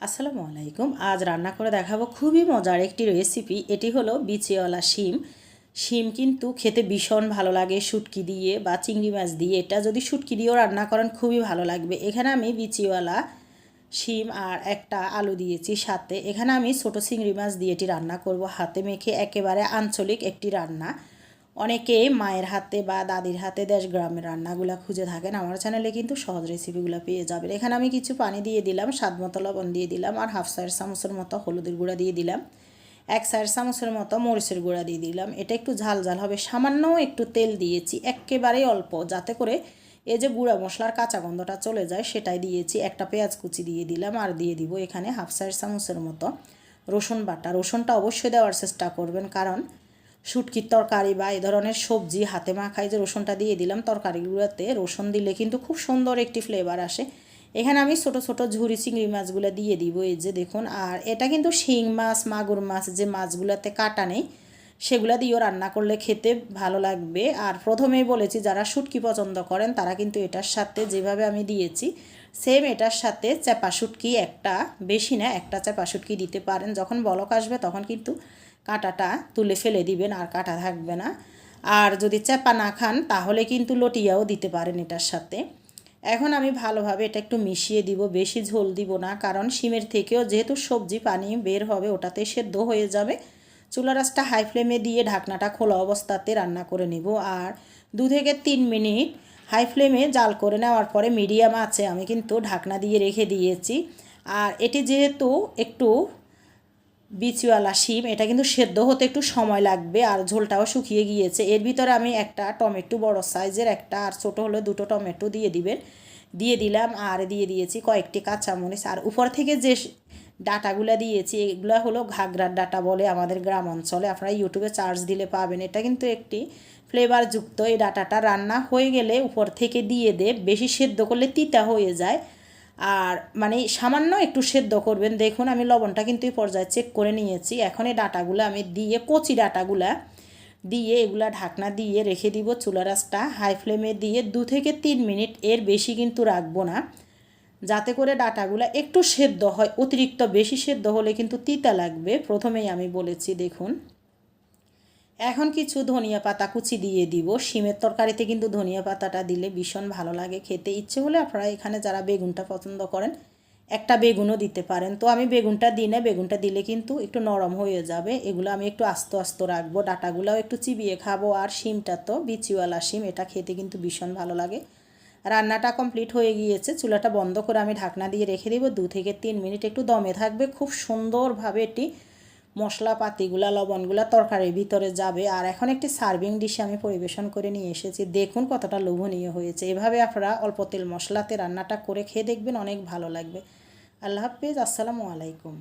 আসসালামু আলাইকুম। আজ রান্না করে দেখাবো খুবই মজার একটি রেসিপি এটি হলো বিচিওয়ালা শিম। শিম কিন্তু খেতে ভীষণ ভালো লাগে শুটকি দিয়ে বা চিংড়ি মাছ দিয়ে। এটা যদি শুটকি দিয়েও রান্না করেন, খুবই ভালো লাগবে। এখানে আমি বিচিওয়ালা শিম আর একটা আলু দিয়েছি সাথে। এখানে আমি ছোটো চিংড়ি মাছ দিয়ে এটি রান্না করব। হাতে মেখে একেবারে আঞ্চলিক একটি রান্না। অনেকে মায়ের হাতে বা দাদির হাতে দেশ গ্রামের রান্নাগুলো খুঁজে থাকেন আমার চ্যানেলে কিন্তু সহজ রেসিপিগুলো পেয়ে যাবেন। এখানে আমি কিছু পানি দিয়ে দিলাম, স্বাদ মতো লবণ দিয়ে দিলাম আর হাফ সাইড চামচের মতো হলুদের গুঁড়া দিয়ে দিলাম। এক সাইড চামচের মতো মরিচের গুঁড়া দিয়ে দিলাম। এটা একটু ঝাল ঝাল হবে। সামান্য একটু তেল দিয়েছি, একেবারেই অল্প, যাতে করে এই যে গুঁড়া মশলার কাঁচা গন্ধটা চলে যায়, সেটাই দিয়েছি। একটা পেঁয়াজ কুচি দিয়ে দিলাম আর দিয়ে দিব এখানে হাফ সাইড চামচের মতো রসুন বাটা। রসুনটা অবশ্যই দেওয়ার চেষ্টা করবেন, কারণ শুটকির তরকারি বা এই ধরনের সবজি হাতে মাখাই যে রসুনটা দিয়ে দিলাম তরকারিগুলোতে, রসুন দিলে কিন্তু খুব সুন্দর একটি ফ্লেভার আসে। এখানে আমি ছোট ছোট ঝুরি চিংড়ি মাছগুলো দিয়ে দিব, এই যে দেখুন। আর এটা কিন্তু শিং মাছ, মাগুর মাছ যে মাছগুলোতে কাটা নেই, সেগুলো দিয়েও রান্না করলে খেতে ভালো লাগবে। আর প্রথমেই বলেছি, যারা শুটকি পছন্দ করেন, তারা কিন্তু এটার সাথে যেভাবে আমি দিয়েছি সেম এটার সাথে চাপা শুটকি একটা, বেশি না, একটা চাপা শুটকি দিতে পারেন। যখন বলক আসবে, তখন কিন্তু কাঁটাটা তুলে ফেলে দিবেন আর কাঁটা থাকবে না। আর যদি চাপা না খান, তাহলে কিন্তু লটিয়াও দিতে পারেন এটার সাথে। এখন আমি ভালোভাবে এটা একটু মিশিয়ে দিব, বেশি ঝোল দিব না, কারণ শিমের থেকেও যেহেতু সবজি পানি বের হবে, ওটাতে সেদ্ধ হয়ে যাবে। চুলা রাসটা হাই ফ্লেমে দিয়ে ঢাকনাটা খোলা অবস্থাতে রান্না করে নিব। আর দু থেকে তিন মিনিট হাই ফ্লেমে জাল করে নেওয়ার পরে মিডিয়াম আছে আমি কিন্তু ঢাকনা দিয়ে রেখে দিয়েছি। আর এটি যেহেতু একটু বিচিওয়ালা শিম, এটা কিন্তু সেদ্ধ হতে একটু সময় লাগবে আর ঝোলটাও শুকিয়ে গিয়েছে। এর ভিতরে আমি একটা টমেটো বড় সাইজের একটা আর ছোটো হলে দুটো টমেটো দিয়ে দিবেন। দিয়ে দিলাম আর দিয়ে দিয়েছি কয়েকটি কাঁচামরিচ। আর উপর থেকে যে ডাটাগুলো দিয়েছি, এগুলো হলো ঘাগরার ডাটা বলে আমাদের গ্রাম অঞ্চলে। আপনারা ইউটিউবে চার্জ দিলে পাবেন। এটা কিন্তু একটি ফ্লেভারযুক্ত এই ডাটাটা। রান্না হয়ে গেলে উপর থেকে দিয়ে দে, বেশি সেদ্ধ করলে তিতা হয়ে যায়। আর মানে সামান্য একটু সেদ্ধ করবেন। দেখুন, আমি লবণটা কিন্তু এই পর্যায়ে চেক করে নিয়েছি। এখন এই ডাটাগুলো আমি দিয়ে, কচি ডাটাগুলা দিয়ে, এগুলা ঢাকনা দিয়ে রেখে দিব চুলা রাসটা হাই ফ্লেমে দিয়ে দু থেকে তিন মিনিট এর বেশি কিন্তু রাখব না। যাতে করে ডাটাগুলো একটু সেদ্ধ হয়, অতিরিক্ত বেশি সেদ্ধ হলে কিন্তু তিতা লাগবে। প্রথমেই আমি বলেছি, দেখুন। এখন কিছু ধনিয়া পাতা কুচি দিয়ে দিব। শিমের তরকারিতে কিন্তু ধনিয়া পাতাটা দিলে ভীষণ ভালো লাগে, খেতে ইচ্ছে হলে আপনারা এখানে যারা বেগুনটা পছন্দ করেন, একটা বেগুনও দিতে পারেন। তো আমি বেগুনটা দিই না, বেগুনটা দিলে কিন্তু একটু নরম হয়ে যাবে। এগুলো আমি একটু আস্ত আস্ত রাখব, ডাটাগুলোও একটু চিবিয়ে খাব। আর শিমটা তো, বিচিওয়ালা শিম, এটা খেতে কিন্তু ভীষণ ভালো লাগে। রান্নাটা কমপ্লিট হয়ে গিয়েছে, চুলাটা বন্ধ করে আমি ঢাকনা দিয়ে রেখে দেবো। দু থেকে তিন মিনিট একটু দমে থাকবে, খুব সুন্দরভাবে এটি মশলাপাতিগুলা, লবণগুলা তরকারির ভিতরে যাবে। আর এখন একটি সার্ভিং ডিশে আমি পরিবেশন করে নিয়ে এসেছি। দেখুন কতটা লোভনীয় হয়েছে। এভাবে আপনারা অল্প তেল মশলাতে রান্নাটা করে খেয়ে দেখবেন, অনেক ভালো লাগবে। আল্লাহ হাফিজ, আসসালামু আলাইকুম।